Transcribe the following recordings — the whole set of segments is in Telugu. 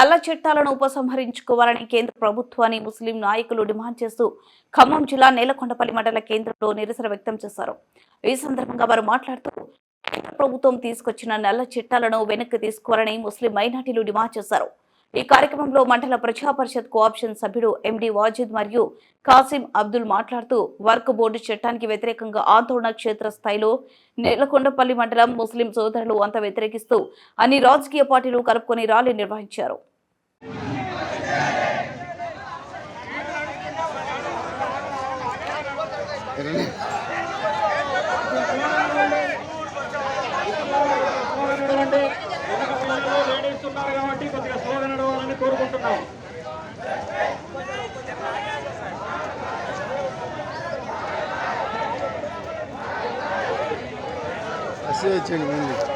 నల్ల చట్టాలను ఉపసంహరించుకోవాలని కేంద్ర ప్రభుత్వాన్ని ముస్లిం నాయకులు డిమాండ్ చేస్తూ ఖమ్మం జిల్లా నేలకొండపల్లి మండల కేంద్రంలో నిరసన వ్యక్తం చేశారు. ఈ సందర్భంగా వారు మాట్లాడుతూ కేంద్ర ప్రభుత్వం తీసుకొచ్చిన నల్ల చట్టాలను వెనక్కి తీసుకోవాలని ముస్లిం మైనార్టీలు డిమాండ్ చేశారు. ఈ కార్యక్రమంలో మండల ప్రజా పరిషత్ కోఆప్షన్ సభ్యుడు ఎండి వాజిద్ మరియు కాసిం అబ్దుల్ మాట్లాడుతూ వర్క్ బోర్డు చట్టానికి వ్యతిరేకంగా ఆందోళన క్షేత్ర స్థాయిలో నేలకొండపల్లి మండలం ముస్లిం సోదరులు అంత వ్యతిరేకిస్తూ అన్ని రాజకీయ పార్టీలు కలుపుకొని ర్యాలీ నిర్వహించారు. లేడీస్ ఉన్నారు కాబట్టి కొద్దిగా స్లోగా నడవాలని కోరుకుంటున్నాం వచ్చేయండి ముందు.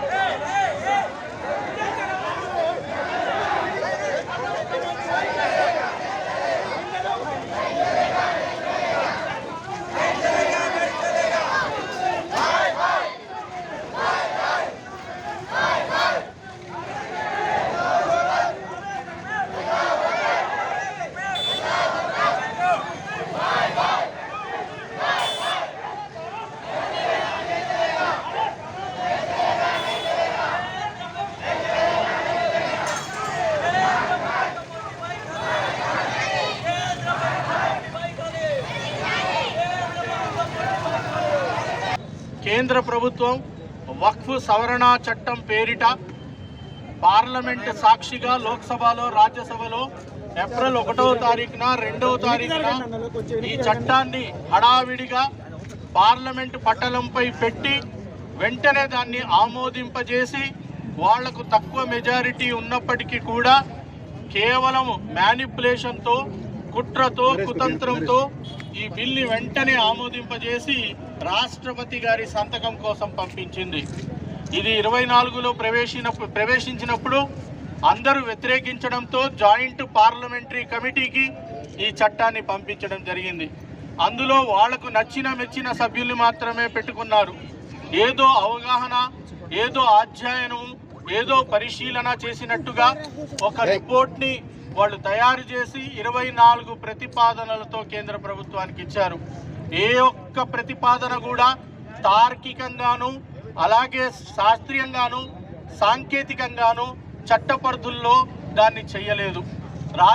కేంద్ర ప్రభుత్వం వక్ఫ్ సవరణ చట్టం పేరిట పార్లమెంట్ సాక్షిగా లోక్సభలో రాజ్యసభలో ఏప్రిల్ ఒకటవ తారీఖున రెండవ తారీఖున ఈ చట్టాన్ని హడావిడిగా పార్లమెంట్ పట్టణంపై పెట్టి వెంటనే దాన్ని ఆమోదింపజేసి వాళ్ళకు తక్కువ మెజారిటీ ఉన్నప్పటికీ కూడా కేవలం మ్యానిపులేషన్తో కుట్రతో కుతంత్రంతో ఈ బిల్ని వెంటనే ఆమోదింపజేసి రాష్ట్రపతి గారి సంతకం కోసం పంపించింది. ఇది ఇరవై నాలుగులో ప్రవేశిన ప్రవేశించినప్పుడు అందరూ వ్యతిరేకించడంతో జాయింట్ పార్లమెంటరీ కమిటీకి ఈ చట్టాన్ని పంపించడం జరిగింది. అందులో వాళ్ళకు నచ్చిన మెచ్చిన సభ్యులు మాత్రమే పెట్టుకున్నారు. ఏదో అవగాహన ఏదో అధ్యయనం ఏదో పరిశీలన చేసినట్టుగా ఒక రిపోర్ట్ని వాళ్ళు తయారు చేసి ఇరవై నాలుగు ప్రతిపాదనలతో కేంద్ర ప్రభుత్వానికి ఇచ్చారు. ఏ ఒక్క ప్రతిపాదన కూడా తార్కికంగాను అలాగే శాస్త్రీయంగాను సాంకేతికంగాను చట్టపరుధుల్లో దాన్ని చేయలేదు.